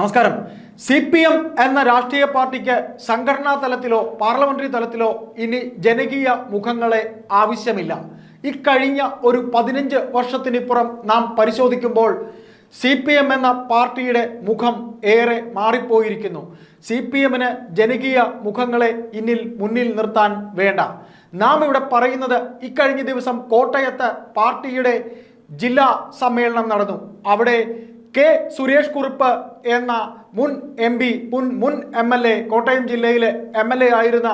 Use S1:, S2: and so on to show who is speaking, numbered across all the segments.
S1: നമസ്കാരം. C P M എന്ന രാഷ്ട്രീയ പാർട്ടിക്ക് സംഘടനാ തലത്തിലോ പാർലമെന്ററി തലത്തിലോ ഇനി ജനകീയ മുഖങ്ങളെ ആവശ്യമില്ല. ഇക്കഴിഞ്ഞ ഒരു പതിനഞ്ച് വർഷത്തിനിപ്പുറം നാം പരിശോധിക്കുമ്പോൾ സി പി എം എന്ന പാർട്ടിയുടെ മുഖം ഏറെ മാറിപ്പോയിരിക്കുന്നു. സി പി എമ്മിന് ജനകീയ മുഖങ്ങളെ ഇന്നിൽ മുന്നിൽ നിർത്താൻ വേണ്ട. നാം ഇവിടെ പറയുന്നത് ഇക്കഴിഞ്ഞ ദിവസം കോട്ടയത്ത് പാർട്ടിയുടെ ജില്ലാ സമ്മേളനം നടന്നു. അവിടെ കെ സുരേഷ് കുറുപ്പ് എന്ന മുൻ എം പി മുൻ മുൻ എം എൽ എ കോട്ടയം ജില്ലയിലെ എം എൽ എ ആയിരുന്ന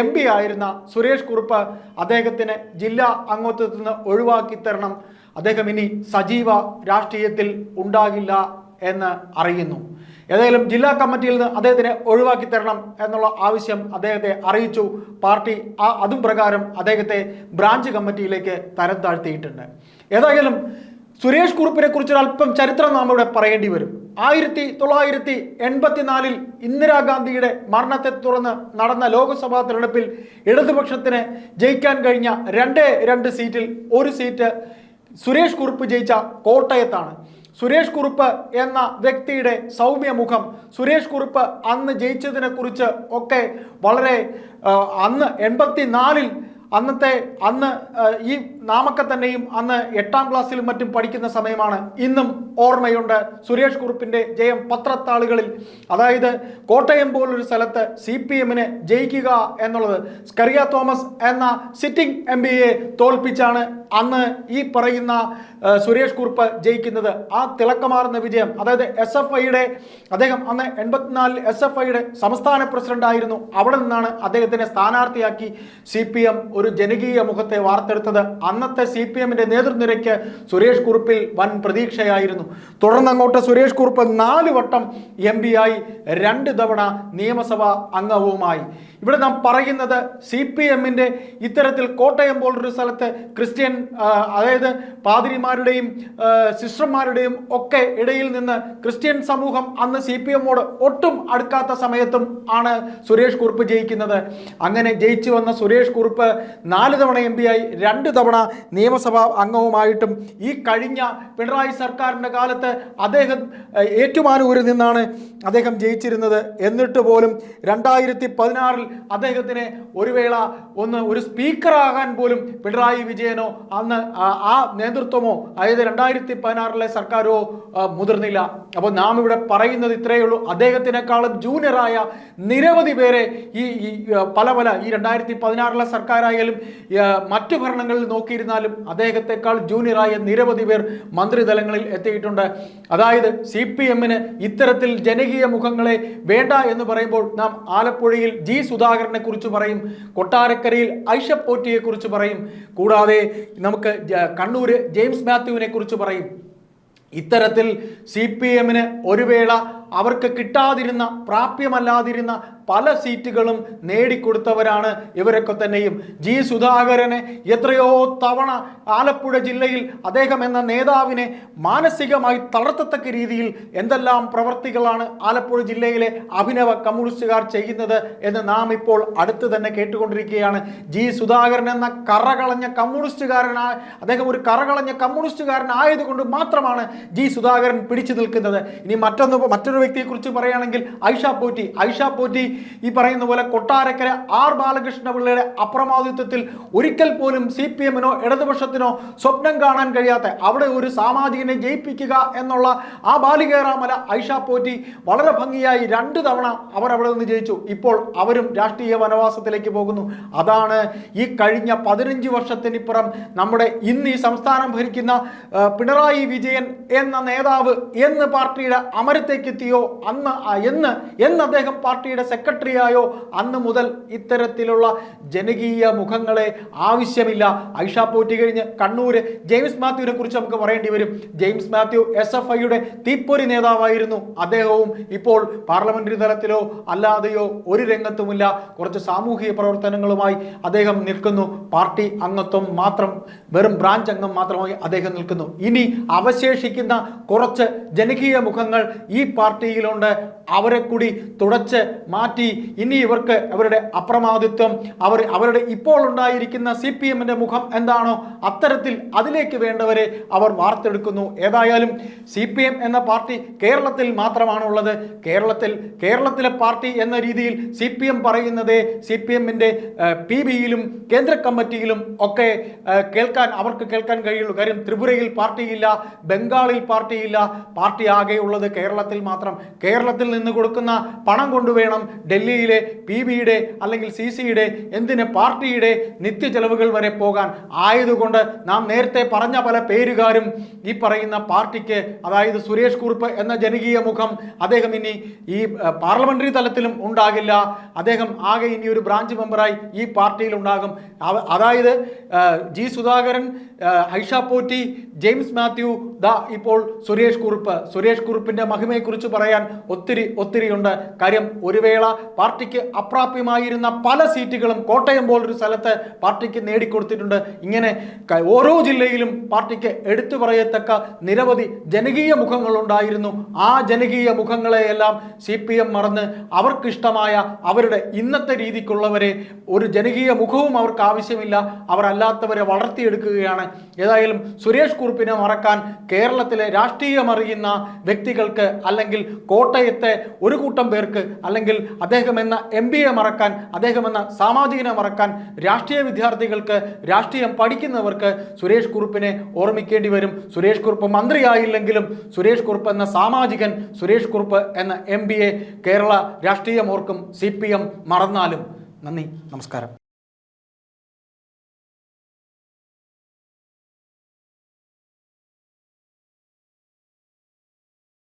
S1: എം പി ആയിരുന്ന സുരേഷ് കുറുപ്പ് അദ്ദേഹത്തിന് ജില്ലാ അംഗത്വത്തിൽ നിന്ന് ഒഴിവാക്കി തരണം. അദ്ദേഹം ഇനി സജീവ രാഷ്ട്രീയത്തിൽ ഉണ്ടാകില്ല എന്ന് അറിയുന്നു. ഏതായാലും ജില്ലാ കമ്മിറ്റിയിൽ നിന്ന് അദ്ദേഹത്തിനെ ഒഴിവാക്കി തരണം എന്നുള്ള ആവശ്യം അദ്ദേഹത്തെ അറിയിച്ചു. പാർട്ടി ആ അതും പ്രകാരം അദ്ദേഹത്തെ ബ്രാഞ്ച് കമ്മിറ്റിയിലേക്ക് തരം താഴ്ത്തിയിട്ടുണ്ട്. ഏതായാലും സുരേഷ് കുറുപ്പിനെ കുറിച്ച് അല്പം ചരിത്രം നാം ഇവിടെ പറയേണ്ടി വരും. ആയിരത്തി തൊള്ളായിരത്തി എൺപത്തിനാലിൽ ഇന്ദിരാഗാന്ധിയുടെ മരണത്തെ തുടർന്ന് നടന്ന ലോക്സഭാ തെരഞ്ഞെടുപ്പിൽ ഇടതുപക്ഷത്തിന് ജയിക്കാൻ കഴിഞ്ഞ രണ്ട് രണ്ട് സീറ്റിൽ ഒരു സീറ്റ് സുരേഷ് കുറുപ്പ് ജയിച്ച കോട്ടയത്താണ്. സുരേഷ് കുറുപ്പ് എന്ന വ്യക്തിയുടെ സൗമ്യ മുഖം സുരേഷ് കുറുപ്പ് അന്ന് ജയിച്ചതിനെ കുറിച്ച് ഒക്കെ വളരെ അന്ന് എൺപത്തിനാലിൽ അന്നത്തെ അന്ന് ഈ നാമൊക്കെ തന്നെയും അന്ന് എട്ടാം ക്ലാസ്സിലും മറ്റും പഠിക്കുന്ന സമയമാണ് ഇന്നും ഓർമ്മയുണ്ട്. സുരേഷ് കുറുപ്പിന്റെ ജയം പത്രത്താളുകളിൽ. അതായത് കോട്ടയം പോലൊരു സ്ഥലത്ത് സി പി എമ്മിന് ജയിക്കുക എന്നുള്ളത്. സ്കറിയ തോമസ് എന്ന സിറ്റിംഗ് എം പിയെ തോൽപ്പിച്ചാണ് അന്ന് ഈ പറയുന്ന സുരേഷ് കുറുപ്പ് ജയിക്കുന്നത്. ആ തിളക്കമാർന്ന വിജയം അതായത് എസ് എഫ് ഐയുടെ അദ്ദേഹം അന്ന് എൺപത്തിനാലിൽ എസ് എഫ് ഐയുടെ സംസ്ഥാന പ്രസിഡന്റ് ആയിരുന്നു അവിടെ നിന്നാണ് അദ്ദേഹത്തിനെ സ്ഥാനാർത്ഥിയാക്കി സി പി എം ഒരു ജനകീയ മുഖത്തെ വാർത്തെടുത്തത് അന്നത്തെ സി പി എമ്മിന്റെ നേതൃനിരയ്ക്ക് സുരേഷ് കുറുപ്പിൽ വൻ പ്രതീക്ഷയായിരുന്നു. തുടർന്ന് അങ്ങോട്ട് സുരേഷ് കുറുപ്പ് നാല് വട്ടം എം ആയി രണ്ട് തവണ നിയമസഭാ അംഗവുമായി. ഇവിടെ നാം പറയുന്നത് സി പി എമ്മിന്റെ ഇത്തരത്തിൽ കോട്ടയം പോലൊരു സ്ഥലത്ത് ക്രിസ്ത്യൻ അതായത് പാതിരിമാരുടെയും സിസ്റ്റർമാരുടെയും ഒക്കെ ഇടയിൽ നിന്ന് ക്രിസ്ത്യൻ സമൂഹം അന്ന് സി പി എമ്മോട് ഒട്ടും അടുക്കാത്ത സമയത്തും ആണ് സുരേഷ് കുറുപ്പ് ജയിക്കുന്നത്. അങ്ങനെ ജയിച്ചു വന്ന സുരേഷ് കുറുപ്പ് നാല് തവണ എം പി ആയി രണ്ട് തവണ നിയമസഭാ അംഗവുമായിട്ടും ഈ കഴിഞ്ഞ പിണറായി സർക്കാരിന്റെ കാലത്ത് അദ്ദേഹം ഏറ്റുമാനൂരിൽ നിന്നാണ് അദ്ദേഹം ജയിച്ചിരുന്നത്. എന്നിട്ട് പോലും രണ്ടായിരത്തി പതിനാറിൽ അദ്ദേഹത്തിന് ഒരു വേള ഒന്ന് ഒരു സ്പീക്കറാകാൻ പോലും പിണറായി വിജയനോ അന്ന് ആ- നേതൃത്വമോ അതായത് രണ്ടായിരത്തി പതിനാറിലെ സർക്കാരോ മുതിർന്നില്ല. അപ്പോൾ നാം ഇവിടെ പറയുന്നത് ഇത്രയേ ഉള്ളൂ. അദ്ദേഹത്തിനേക്കാളും ജൂനിയറായ നിരവധി പേരെ ഈ പല പല ഈ രണ്ടായിരത്തി പതിനാറിലെ സർക്കാരായാലും മറ്റു ഭരണങ്ങളിൽ നോക്കിയിരുന്നാലും അദ്ദേഹത്തെക്കാൾ ജൂനിയറായ നിരവധി പേർ മന്ത്രിതലങ്ങളിൽ എത്തിയിട്ടുണ്ട്. അതായത് സി പി എമ്മിന് ഇത്തരത്തിൽ ജനകീയ മുഖങ്ങളെ വേണ്ട എന്ന് പറയുമ്പോൾ നാം ആലപ്പുഴയിൽ ജി സുധാകരനെ കുറിച്ച് പറയും കൊട്ടാരക്കരയിൽ ഐഷ പോറ്റിയെ കുറിച്ച് പറയും കൂടാതെ നമുക്ക് കണ്ണൂർ ജെയിംസ് മാത്യുവിനെ കുറിച്ച് പറയും. ഇത്തരത്തിൽ സി പി എമ്മിന് ഒരു വേള അവർക്ക് കിട്ടാതിരുന്ന പ്രാപ്യമല്ലാതിരുന്ന പല സീറ്റുകളും നേടിക്കൊടുത്തവരാണ് ഇവരൊക്കെ തന്നെയും. ജി. സുധാകരനെ എത്രയോ തവണ ആലപ്പുഴ ജില്ലയിൽ അദ്ദേഹം എന്ന നേതാവിനെ മാനസികമായി തളർത്തത്തക്ക രീതിയിൽ എന്തെല്ലാം പ്രവർത്തികളാണ് ആലപ്പുഴ ജില്ലയിലെ അഭിനവ കമ്മ്യൂണിസ്റ്റുകാർ ചെയ്യുന്നത് എന്ന് നാം ഇപ്പോൾ അടുത്ത് തന്നെ കേട്ടുകൊണ്ടിരിക്കുകയാണ്. ജി. സുധാകരൻ എന്ന കറകളഞ്ഞ കമ്മ്യൂണിസ്റ്റുകാരനായ അദ്ദേഹം ഒരു കറകളഞ്ഞ കമ്മ്യൂണിസ്റ്റുകാരനായതുകൊണ്ട് മാത്രമാണ് ജി. സുധാകരൻ പിടിച്ചു നിൽക്കുന്നത്. ഇനി മറ്റൊന്ന് മറ്റൊരു വ്യക്തിയെക്കുറിച്ച് പറയുകയാണെങ്കിൽ ഐഷ പോറ്റി ഐഷ പോറ്റി ഈ പറയുന്ന പോലെ കൊട്ടാരക്കര ആർ ബാലകൃഷ്ണ പിള്ളയുടെ അപ്രമാദിത്വത്തിൽ ഒരിക്കൽ പോലും സി പി എമ്മിനോ ഇടതുപക്ഷത്തിനോ സ്വപ്നം കാണാൻ കഴിയാത്ത അവിടെ ഒരു സാമാജികനെ ജയിപ്പിക്കുക എന്നുള്ള ആ ബാലികേറാമല ഐഷ പോറ്റി വളരെ ഭംഗിയായി രണ്ട് തവണ അവർ അവിടെ നിന്ന് ജയിച്ചു. ഇപ്പോൾ അവരും രാഷ്ട്രീയ വനവാസത്തിലേക്ക് പോകുന്നു. അതാണ് ഈ കഴിഞ്ഞ പതിനഞ്ച് വർഷത്തിനിപ്പുറം നമ്മുടെ ഇന്ന് ഈ സംസ്ഥാനം ഭരിക്കുന്ന പിണറായി വിജയൻ എന്ന നേതാവ് എന്ന് പാർട്ടിയുടെ അമരത്തേക്ക് എത്തിയോ അന്ന് ആ, എന്ന് എന്ന് അദ്ദേഹം പാർട്ടിയുടെ സെക്രട്ടറി ആയോ അന്ന് മുതൽ ഇത്തരത്തിലുള്ള ജനകീയ മുഖങ്ങളെ ആവശ്യമില്ല. ഐഷ പോറ്റി കഴിഞ്ഞ് കണ്ണൂര്. ജെയിംസ് മാത്യുവിനെ കുറിച്ച് നമുക്ക് പറയേണ്ടി വരും. ജെയിംസ് മാത്യു എസ് എഫ് ഐയുടെ തീപ്പൊരി നേതാവായിരുന്നു അദ്ദേഹവും. ഇപ്പോൾ പാർലമെന്ററി തലത്തിലോ അല്ലാതെയോ ഒരു രംഗത്തുമില്ല. കുറച്ച് സാമൂഹിക പ്രവർത്തനങ്ങളുമായി അദ്ദേഹം നിൽക്കുന്നു. പാർട്ടി അംഗത്വം മാത്രം വെറും ബ്രാഞ്ച് അംഗം മാത്രമായി അദ്ദേഹം നിൽക്കുന്നു. ഇനി അവശേഷിക്കുന്ന കുറച്ച് ജനകീയ മുഖങ്ങൾ ഈ പാർട്ടി പാർട്ടിയിലുണ്ട്. അവരെ കൂടി തുടച്ച് മാറ്റി. ഇനി ഇവർക്ക് അവരുടെ അപ്രമാദിത്വം അവർ അവരുടെ ഇപ്പോൾ ഉണ്ടായിരിക്കുന്ന സി പി എമ്മിന്റെ മുഖം എന്താണോ അത്തരത്തിൽ അതിലേക്ക് വേണ്ടവരെ അവർ വാർത്തെടുക്കുന്നു. ഏതായാലും സി പി എം എന്ന പാർട്ടി കേരളത്തിൽ മാത്രമാണുള്ളത്. കേരളത്തിൽ കേരളത്തിലെ പാർട്ടി എന്ന രീതിയിൽ സി പി എം പറയുന്നത് സി പി എമ്മിന്റെ പി ബിയിലും കേന്ദ്ര കമ്മിറ്റിയിലും ഒക്കെ കേൾക്കാൻ അവർക്ക് കേൾക്കാൻ കഴിയുള്ളൂ. കാര്യം ത്രിപുരയിൽ പാർട്ടിയില്ല ബംഗാളിൽ പാർട്ടിയില്ല. പാർട്ടി ആകെയുള്ളത് കേരളത്തിൽ മാത്രം കേരളത്തിൽ നിന്ന് കൊടുക്കുന്ന പണം കൊണ്ടുവേണം ഡൽഹിയിലെ പി ബിയുടെ അല്ലെങ്കിൽ സി സിയുടെ എന്തിന് പാർട്ടിയുടെ നിത്യ ചെലവുകൾ വരെ പോകാൻ ആയതുകൊണ്ട് നാം നേരത്തെ പറഞ്ഞ പല പേരുകാരും ഈ പറയുന്ന പാർട്ടിക്ക് അതായത് സുരേഷ് കുറുപ്പ് എന്ന ജനകീയ മുഖം അദ്ദേഹം ഇനി ഈ പാർലമെന്ററി തലത്തിലും ഉണ്ടാകില്ല. അദ്ദേഹം ആകെ ഇനി ഒരു ബ്രാഞ്ച് മെമ്പറായി ഈ പാർട്ടിയിൽ ഉണ്ടാകും. അതായത് ജി സുധാകരൻ ഐഷ പോറ്റി ജെയിംസ് മാത്യു ദ ഇപ്പോൾ സുരേഷ് കുറുപ്പ്. സുരേഷ് കുറുപ്പിന്റെ മഹിമയെക്കുറിച്ച് പറയാൻ ഒത്തിരി ഒത്തിരി ഉണ്ട് കാര്യം ഒരു വേള പാർട്ടിക്ക് അപ്രാപ്യമായിരുന്ന പല സീറ്റുകളും കോട്ടയം പോലൊരു സ്ഥലത്ത് പാർട്ടിക്ക് നേടിക്കൊടുത്തിട്ടുണ്ട്. ഇങ്ങനെ ഓരോ ജില്ലയിലും പാർട്ടിക്ക് എടുത്തു പറയത്തക്ക നിരവധി ജനകീയ മുഖങ്ങളുണ്ടായിരുന്നു. ആ ജനകീയ മുഖങ്ങളെയെല്ലാം സി പി എം മറന്ന് അവർക്കിഷ്ടമായ അവരുടെ ഇന്നത്തെ രീതിക്കുള്ളവരെ ഒരു ജനകീയ മുഖവും അവർക്ക് ആവശ്യമില്ല. അവരല്ലാത്തവരെ വളർത്തിയെടുക്കുകയാണ്. ഏതായാലും സുരേഷ് കുറുപ്പിനെ മറക്കാൻ കേരളത്തിലെ രാഷ്ട്രീയമറിയുന്ന വ്യക്തികൾക്ക് അല്ലെങ്കിൽ കോട്ടയത്തെ ഒരു കൂട്ടം പേർക്ക് അല്ലെങ്കിൽ അദ്ദേഹം എന്ന എം പിയെ മറക്കാൻ അദ്ദേഹം എന്ന സാമാജികനെ മറക്കാൻ രാഷ്ട്രീയ വിദ്യാർത്ഥികൾക്ക് രാഷ്ട്രീയം പഠിക്കുന്നവർക്ക് സുരേഷ് കുറുപ്പിനെ ഓർമ്മിക്കേണ്ടി വരും. സുരേഷ് കുറുപ്പ് മന്ത്രിയായില്ലെങ്കിലും സുരേഷ് കുറുപ്പ് എന്ന സാമാജികൻ സുരേഷ് കുറുപ്പ് എന്ന എം കേരള രാഷ്ട്രീയം ഓർക്കും സി മറന്നാലും. നന്ദി. നമസ്കാരം.